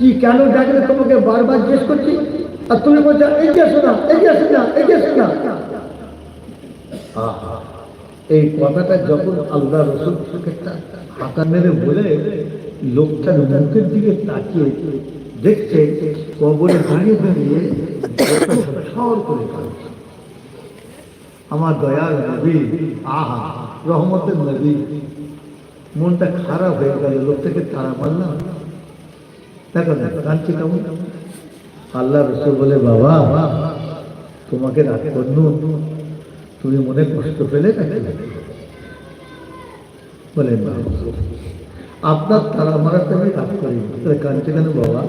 কি কেন ডাকলে তোমাকে বারবার জিজ্ঞেস করছি? আর তুমি বলছো এগিয়ে আসো না এগিয়ে আসো না এগিয়ে আসো না। আহা, এই কথাটা যখন আল্লাহ রসুল হাতা মেরে বলে লোকটার মুখের দিকে তাকিয়ে দেখছে কবরে দাঁড়িয়ে দাঁড়িয়ে করে। আমার দয়াল নবী আহা রহমতের নবী মনটা খারাপ হয়ে গেল লোকটাকে তারা মারলাম। কেমন আল্লাহ রসুল বলে, বাবা, তোমাকে রাগ করনু? তুমি মনে কষ্ট পেলে বলে আপনার তারা মারাতে আমি রাগ করি কাঁদছে কেন বাবা?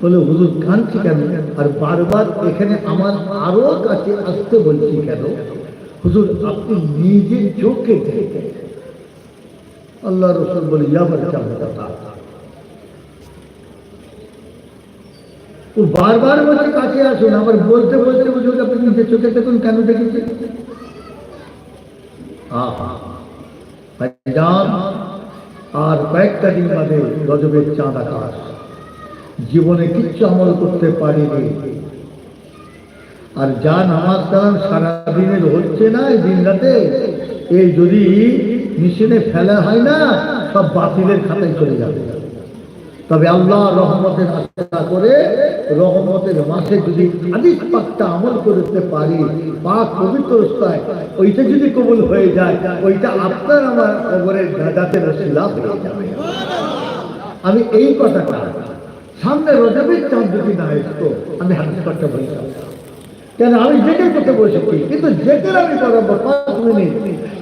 বলে, হুজুর, কাঁদছি কেন? আর বারবার এখানে আমার আরও কাছে আসতে বলছি কেন? হুজুর, আপনি নিজে চোখে আল্লাহ রসুল বলে ইয়াবার চামড়া ও বারবার বলছে, কাছে আসুন। আবার বলতে বলতে হুজুর আপনি নিজের চোখে দেখুন, কেন দেখেছেন আহা। আর কয়েকটা দিন বাদে গজবের চাঁদ আকাশ। জীবনে কিচ্ছু আমল করতে পারিনি। আর যা নামাজ কালাম সারাদিনের হচ্ছে না এই দিন রাতে, এই যদি মেশিনে ফেলা হয় না, সব বাতিলের খাতায় চলে যাবে। তবে আল্লাহ রহমতের আশা করে রহমতের মাসে যদি আদিক পাকটা আমল করতে পারি, বা পবিত্র স্থায় ওইটা যদি কবুল হয়ে যায়, ওইটা আপনার আমার কবরের দাদাতের লাভ হয়ে যাবে। আমি এই কথাটা সামনে রজাবের চাঁদ যদি না আমি হাদিস পাকটা বলতাম। কেন? আমি জেকের করতে কিন্তু জেকের আমি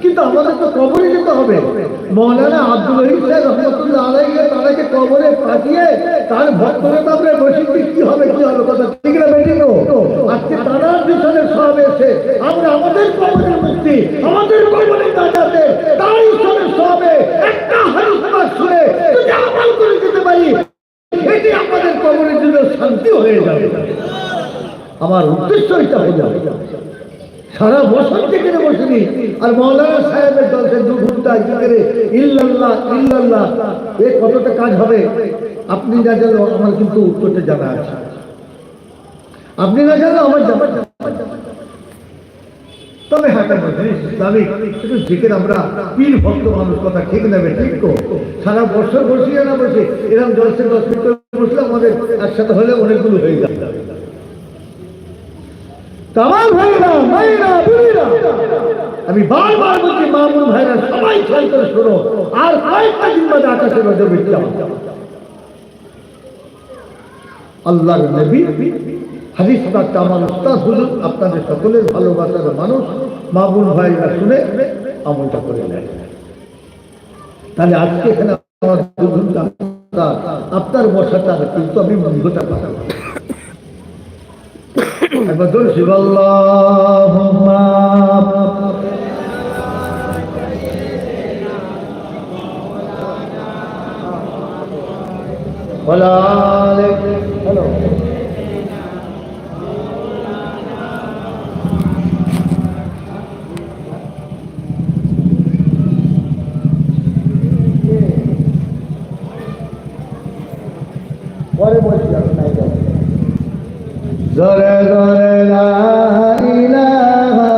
কিন্তু আমাদের তো কবরে যেতে হবে। আব্দুল রহিম রহমতুল্লাহ আলাইকে তাদেরকে কবরে পাঠিয়ে তার ভক্তরা তো আমরা কি হবে কি হবে কথা ঠিক না আজকে পিছনে সব এসে আমরা আমাদের কবরে মুক্তি আমাদের কবরের দাদাতে তার পিছনে সবে একটা হাদিস পাক শুনে যদি আমল করে যেতে পারি এটি আমাদের কবরের জন্য শান্তি হয়ে যাবে আমার উদ্দেশ্য এটা হয়ে যাবে সারা বছর থেকে বসিনি, আর মৌলানা সাহেবের দলকে দু ঘণ্টা জিকেরে ইল্লাল্লাহ ইল্লাল্লাহ, এ কতটা কাজ হবে, আপনি না জানো আমার কিন্তু উত্তরটা জানা আছে। আপনি না জানো আমার জানা তবে হ্যাঁ জিনিস, ইসলামিক, একটু জিকের আমরা পীর ভক্ত মানুষ কথা ঠিক নেবে, ঠিক তো? সারা বছর বসিয়ে না বসে এরকম জলসে দশ মিনিট বসলে আমাদের একসাথে হলে অনেকগুলো হয়ে যাবে। আমি বারবার বলছি, মামুন ভাইরা, সবাই খেয়াল করে শোনো। আর কয়েকটা দিন বাদে আকাশে নজর বিদ্যা আল্লাহর নবী, হাদিস আমার উস্তাদ হুজুর, আপনাদের সকলের ভালোবাসার মানুষ, মামুন ভাইরা শুনে আমলটা করে নেয়। তাহলে আজকে এখানে আপনার বসাটা কিন্তু আমি মূল্যটা পাঠাবো। একবার ধরে শিবাল্লাহুম্মা ওয়ালা আলাইহি হ্যালো পরে বলছি আমি নাই জরে জরে লা ইলাহা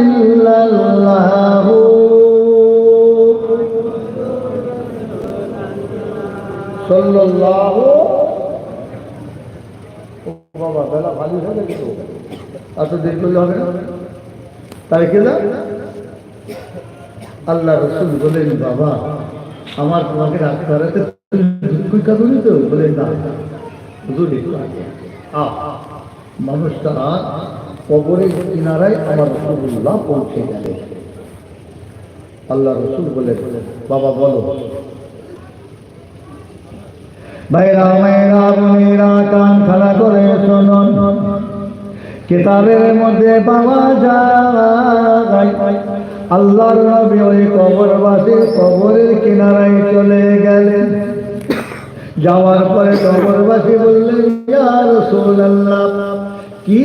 ইল্লাল্লাহ। সাল্লাল্লাহু বাবা, বেলা ভালো হয়ে তো। এত দেরি করলে হবে না। তাই কি না? আল্লাহ রসুল বলেন, বাবা, আমার তোমাকে রাখতে হারাতে দুঃখই কাঁদুনি তো। বলেন, না মানুষটা কবরের কিনারায় আমার রসুল্লাহ পৌঁছে গেলে। আল্লাহ রসুল বলে বাবা, বলো, ভাইরা, মায়েরা, বোনেরা, কান খাড়া করে শুনুন। কিতাবের মধ্যে পাওয়া যায় আল্লাহর নবী ওই কবরবাসীর কবরের কিনারায় চলে গেলেন। যাওয়ার পরে কবরবাসী বললেন, ইয়া রাসূলুল্লাহ, কি